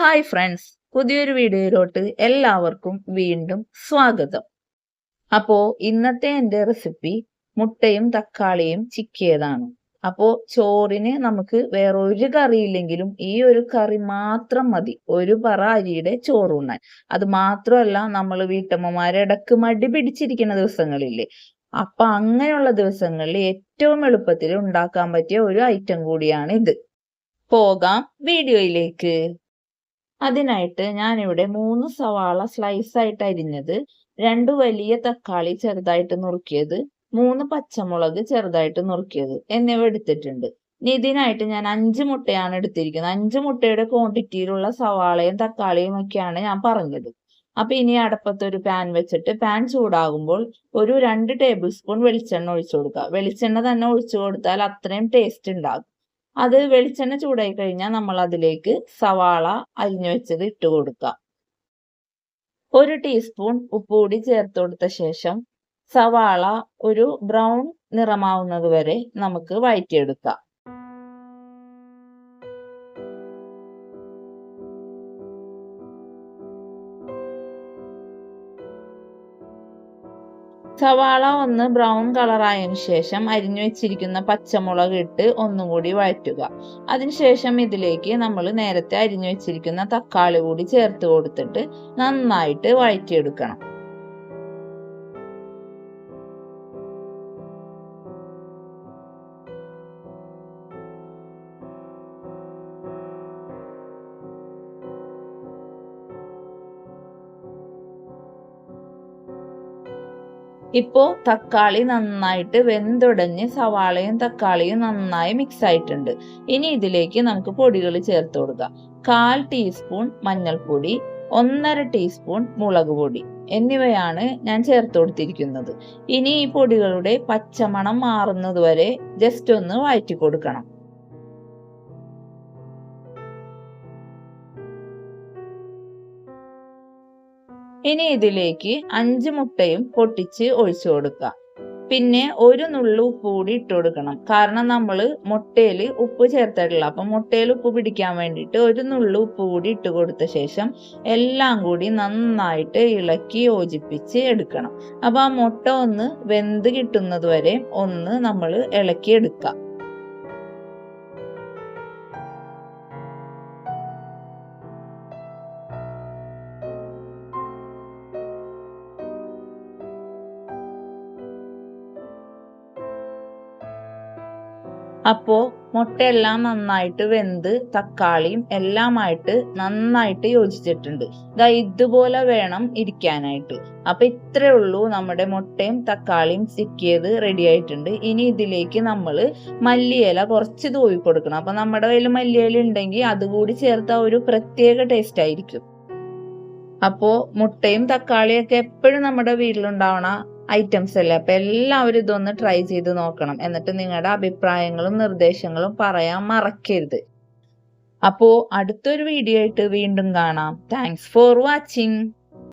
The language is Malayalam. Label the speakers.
Speaker 1: ഹായ് ഫ്രണ്ട്സ് പുതിയൊരു വീഡിയോയിലോട്ട് എല്ലാവർക്കും വീണ്ടും സ്വാഗതം. അപ്പോ ഇന്നത്തെ എന്റെ റെസിപ്പി മുട്ടയും തക്കാളിയും ചിക്കിയതാണ്. അപ്പോ ചോറിന് നമുക്ക് വേറെ ഒരു കറിയില്ലെങ്കിലും ഈ ഒരു കറി മാത്രം മതി. ഒരു പറ അരിയുടെ ചോറുണ്ണാൻ. അത് മാത്രമല്ല നമ്മൾ വീട്ടമ്മമാരെ ഇടയ്ക്ക് മടി പിടിച്ചിരിക്കുന്ന ദിവസങ്ങളില്ലേ അപ്പൊ അങ്ങനെയുള്ള ദിവസങ്ങളിൽ ഏറ്റവും എളുപ്പത്തിൽ ഉണ്ടാക്കാൻ പറ്റിയ ഒരു ഐറ്റം കൂടിയാണ് ഇത് പോകാം വീഡിയോയിലേക്ക്. അതിനായിട്ട് ഞാനിവിടെ മൂന്ന് സവാള സ്ലൈസ് ആയിട്ട് അരിഞ്ഞത് രണ്ട് വലിയ തക്കാളി ചെറുതായിട്ട് നുറുക്കിയത് മൂന്ന് പച്ചമുളക് ചെറുതായിട്ട് നുറുക്കിയത് എന്നിവ എടുത്തിട്ടുണ്ട്. ഇനി ഇതിനായിട്ട് ഞാൻ അഞ്ച് മുട്ടയാണ് എടുത്തിരിക്കുന്നത്. അഞ്ച് മുട്ടയുടെ ക്വാണ്ടിറ്റിയിലുള്ള സവാളയും തക്കാളിയും ഒക്കെയാണ് ഞാൻ പറഞ്ഞത്. അപ്പൊ ഇനി അടപ്പത്തൊരു പാൻ വെച്ചിട്ട് പാൻ ചൂടാകുമ്പോൾ ഒരു രണ്ട് ടേബിൾ സ്പൂൺ വെളിച്ചെണ്ണ ഒഴിച്ചു കൊടുക്കുക. വെളിച്ചെണ്ണ തന്നെ ഒഴിച്ചു കൊടുത്താൽ അത്രയും ടേസ്റ്റ് ഉണ്ടാകും. അത് വെളിച്ചെണ്ണ ചൂടായി കഴിഞ്ഞാൽ നമ്മൾ അതിലേക്ക് സവാള അരിഞ്ഞു വെച്ചത് ഇട്ട് കൊടുക്കുക. ഒരു ടീസ്പൂൺ ഉപ്പ് കൂടി ചേർത്ത് കൊടുത്ത ശേഷം സവാള ഒരു ബ്രൗൺ നിറമാവുന്നത് വരെ നമുക്ക് വഴറ്റിയെടുക്കാം സവാള ഒന്ന് ബ്രൗൺ കളറായതിനു ശേഷം അരിഞ്ഞു വെച്ചിരിക്കുന്ന പച്ചമുളക് ഇട്ട് ഒന്നും കൂടി വഴറ്റുക. അതിനുശേഷം ഇതിലേക്ക് നമ്മൾ നേരത്തെ അരിഞ്ഞു വെച്ചിരിക്കുന്ന തക്കാളി കൂടി ചേർത്ത് കൊടുത്തിട്ട് നന്നായിട്ട് വഴറ്റിയെടുക്കണം. ഇപ്പോ തക്കാളി നന്നായിട്ട് വെന്തുടഞ്ഞ് സവാളയും തക്കാളിയും നന്നായി മിക്സ് ആയിട്ടുണ്ട്. ഇനി ഇതിലേക്ക് നമുക്ക് പൊടികൾ ചേർത്ത് കൊടുക്കാം. കാൽ ടീസ്പൂൺ മഞ്ഞൾപ്പൊടി ഒന്നര ടീസ്പൂൺ മുളക് പൊടി എന്നിവയാണ് ഞാൻ ചേർത്ത് കൊടുത്തിരിക്കുന്നത്. ഇനി ഈ പൊടികളുടെ പച്ചമണം മാറുന്നത് വരെ ജസ്റ്റ് ഒന്ന് വഴറ്റി കൊടുക്കണം. ഇനി ഇതിലേക്ക് അഞ്ച് മുട്ടയും പൊട്ടിച്ച് ഒഴിച്ചു കൊടുക്കുക. പിന്നെ ഒരു നുള്ളു ഉപ്പ് കൂടി ഇട്ട് കൊടുക്കണം. കാരണം നമ്മൾ മുട്ടയിൽ ഉപ്പ് ചേർത്തിട്ടില്ല. അപ്പം മുട്ടയിൽ ഉപ്പ് പിടിക്കാൻ വേണ്ടിയിട്ട് ഒരു നുള്ളു ഉപ്പ് കൂടി ഇട്ട് കൊടുത്ത ശേഷം എല്ലാം കൂടി നന്നായിട്ട് ഇളക്കി യോജിപ്പിച്ച് എടുക്കണം. അപ്പം ആ മുട്ട ഒന്ന് വെന്ത് കിട്ടുന്നത് വരെ ഒന്ന് നമ്മൾ ഇളക്കി എടുക്കാം അപ്പോൾ മുട്ടയെല്ലാം നന്നായിട്ട് വെന്ത് തക്കാളിയും എല്ലാമായിട്ട് നന്നായിട്ട് യോജിച്ചിട്ടുണ്ട്. ഇതാ ഇതുപോലെ വേണം ഇരിക്കാനായിട്ട്. അപ്പൊ ഇത്രേ ഉള്ളൂ നമ്മുടെ മുട്ടയും തക്കാളിയും ചിക്കിയത് റെഡി ആയിട്ടുണ്ട്. ഇനി ഇതിലേക്ക് നമ്മൾ മല്ലിയില കുറച്ച് തൂവി കൊടുക്കണം. അപ്പൊ നമ്മുടെ കയ്യിൽ മല്ലിയില ഉണ്ടെങ്കിൽ അതുകൂടി ചേർത്ത ഒരു പ്രത്യേക ടേസ്റ്റ് ആയിരിക്കും. അപ്പോ മുട്ടയും തക്കാളിയൊക്കെ എപ്പോഴും നമ്മുടെ വീട്ടിലുണ്ടാവണ ഐറ്റംസ് അല്ലേ? അപ്പം എല്ലാവരും ഇതൊന്ന് ട്രൈ ചെയ്ത് നോക്കണം. എന്നിട്ട് നിങ്ങളുടെ അഭിപ്രായങ്ങളും നിർദ്ദേശങ്ങളും പറയാൻ മറക്കരുത്. അപ്പോൾ അടുത്തൊരു വീഡിയോ ആയിട്ട് വീണ്ടും കാണാം. Thanks for watching